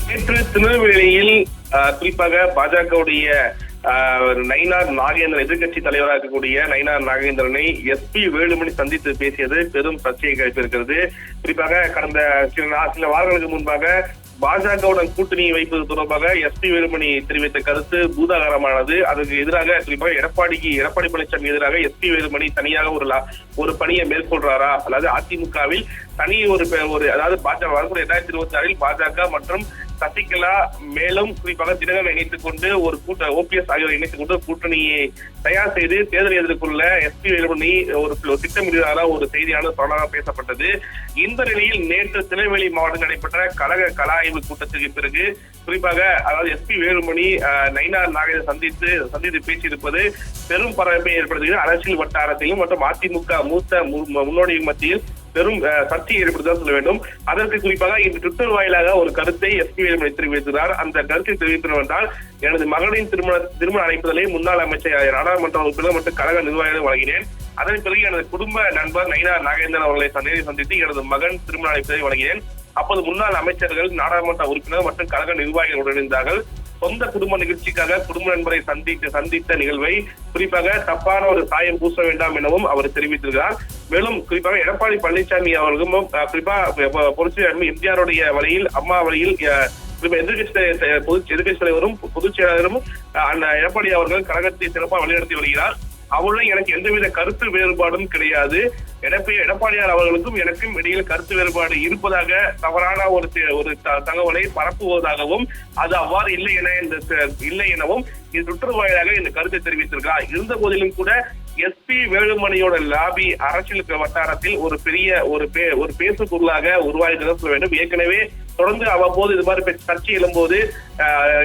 நேற்று திருநெல்வேலியில் குறிப்பாக பாஜகவுடைய ஆஹ், நயினார் நாகேந்திரன் எதிர்க்கட்சி தலைவராக இருக்கக்கூடிய நயினார் நாகேந்திரனை எஸ்பி வேலுமணி சந்தித்து பேசியது பெரும் சர்ச்சையை கிளப்பியிருக்கிறது குறிப்பாக கடந்த சில நா- சில வாரங்களுக்கு முன்பாக பாஜகவுடன் கூட்டணி வைப்பது தொடர்பாக எஸ்பி வேலுமணி தெரிவித்த கருத்து பூதாகரமானது. அதற்கு எதிராக குறிப்பாக எடப்பாடிக்கு எடப்பாடி பழனிசாமி எதிராக எஸ்பி வேலுமணி தனியாக ஒரு லா- ஒரு பணியை மேற்கொள்றாரா? அதாவது அதிமுகவில் தனி ஒரு ஒரு அதாவது பாஜக வரக்கூடிய இரண்டாயிரத்தி இருபத்தி ஆறில் பாஜக மற்றும் சசிகலா மேலும் குறிப்பாக தினகரன் இணைத்துக் கொண்டு ஒரு கூட்ட ஓபிஎஸ் ஆகியோரை இணைத்துக் கொண்டு கூட்டணியை தயார் செய்து தேர்தல் எதிர்கொள்ள எஸ்பி வேலுமணி ஒரு ஒரு திட்டமிடுவதாக ஒரு செய்தியான தொடராக பேசப்பட்டது. இந்த நிலையில் நேற்று திருநெல்வேலி மாவட்டம் நடைபெற்ற கழக கல ஆய்வு கூட்டத்திற்கு பிறகு குறிப்பாக அதாவது எஸ்பி வேலுமணி அஹ், நயினார் நாகேந்திரன் சந்தித்து சந்தித்து பேசியிருப்பது பெரும் பரபரப்பை ஏற்படுத்துகிறது. அரசியல் வட்டாரத்திலும் மற்றும் அதிமுக மூத்த மு- முன்னோடி மத்தியில் பெரும் அஹ், சர்ச்சையை ஏற்படுத்ததான் சொல்ல வேண்டும். அதற்கு குறிப்பாக இன்று ட்விட்டர் வாயிலாக ஒரு கருத்தை எஸ்பி வேலுமணி தெரிவித்திருக்கிறார் அந்த கருத்தை தெரிவித்திருந்தால் எனது மகளின் திருமண திருமண அழைப்புதலை முன்னாள் அமைச்சர் நாடாளுமன்ற உறுப்பினர் மற்றும் கழக நிர்வாகிகள் வழங்கினேன். அதன் பிறகு எனது குடும்ப நண்பர் நயினார் நாகேந்திரன் அவர்களை நேரில் சந்தித்து எனது மகன் திருமண அழைப்பதை வழங்கினேன். அப்போது முன்னாள் அமைச்சர்கள் நாடாளுமன்ற உறுப்பினர் மற்றும் கழக நிர்வாகிகள் உடனிருந்தார்கள் சொந்த குடும்ப நிகழ்ச்சிக்காக குடும்ப நண்பரை சந்தித்து சந்தித்த நிகழ்வை குறிப்பாக தப்பான ஒரு சாயம் பூச வேண்டாம் எனவும் அவர் தெரிவித்திருக்கிறார். மேலும் குறிப்பாக எடப்பாடி பழனிசாமி அவர்களும் குறிப்பா குறிப்பாக எம்ஜிஆருடைய வழியில் அம்மா வழியில் எதிர்கட்சி எதிர்கட்சி தலைவரும் பொதுச் செயலாளரும் அண்ணா எடப்பாடி அவர்கள் கழகத்தை சிறப்பாக வழிநடத்தி வருகிறார். அவருடன் எனக்கு எந்தவித கருத்து வேறுபாடும் கிடையாது. எடப்பே எடப்பாடியார் அவர்களுக்கும் எனக்கும் இடையில் கருத்து வேறுபாடு இருப்பதாக தவறான ஒரு ஒரு த- தகவலை பரப்புவதாகவும் அது அவ்வாறு இல்லை என இந்த இல்லை எனவும் இது சுற்று வாயிலாக இந்த கருத்தை தெரிவித்திருக்கிறார். இருந்த போதிலும் கூட எஸ்பி வேலுமணியோட லாபி அரசியல் வட்டாரத்தில் ஒரு பெரிய ஒரு பே ஒரு பேசுக்குள்ளாக உருவாகிட்டு சொல்ல வேண்டும். ஏற்கனவே தொடர்ந்து அவ்வப்போது இது மாதிரி சர்ச்சை எழும்போது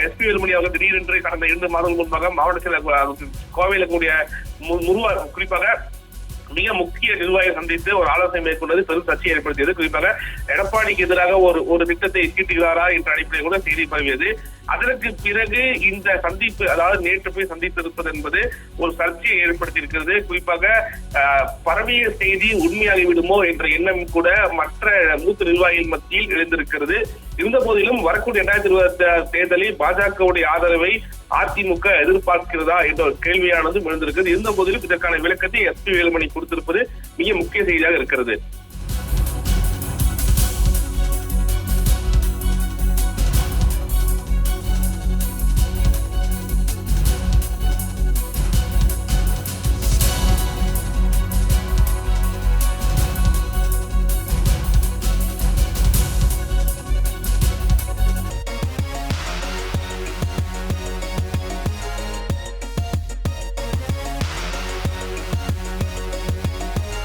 எஸ்பி வேலுமணி அவர்கள் திடீரென்று கடந்த இரண்டு மாதங்கள் முன்பாக மாவட்ட செயலர் கோவையில் கூடிய முருவா குறிப்பாக மிக முக்கிய நிர்வாகியை சந்தித்து ஒரு ஆலோசனை மேற்கொண்டது பெரும் சர்ச்சையை ஏற்படுத்தியது. குறிப்பாக எடப்பாடிக்கு எதிராக ஒரு ஒரு திட்டத்தை தீட்டுகிறாரா என்ற அடிப்படையில் கூட செய்தி பரவியது. அதற்கு பிறகு இந்த சந்திப்பு அதாவது நேற்று போய் சந்தித்திருப்பது என்பது ஒரு சர்ச்சையை ஏற்படுத்தி இருக்கிறது குறிப்பாக பரவிய செய்தி உண்மையாகிவிடுமோ என்ற எண்ணம் கூட மற்ற மூத்த நிர்வாகிகள் மத்தியில் எழுந்திருக்கிறது. இருந்த போதிலும் வரக்கூடிய இரண்டாயிரத்தி இருபத்தி ஆறு தேர்தலில் பாஜகவுடைய ஆதரவை அதிமுக எதிர்பார்க்கிறதா என்ற ஒரு கேள்வியானது எழுந்திருக்கிறது. இருந்த போதிலும் இதற்கான விளக்கத்தை எஸ் பி வேலுமணி கொடுத்திருப்பது மிக முக்கிய செய்தியாக இருக்கிறது.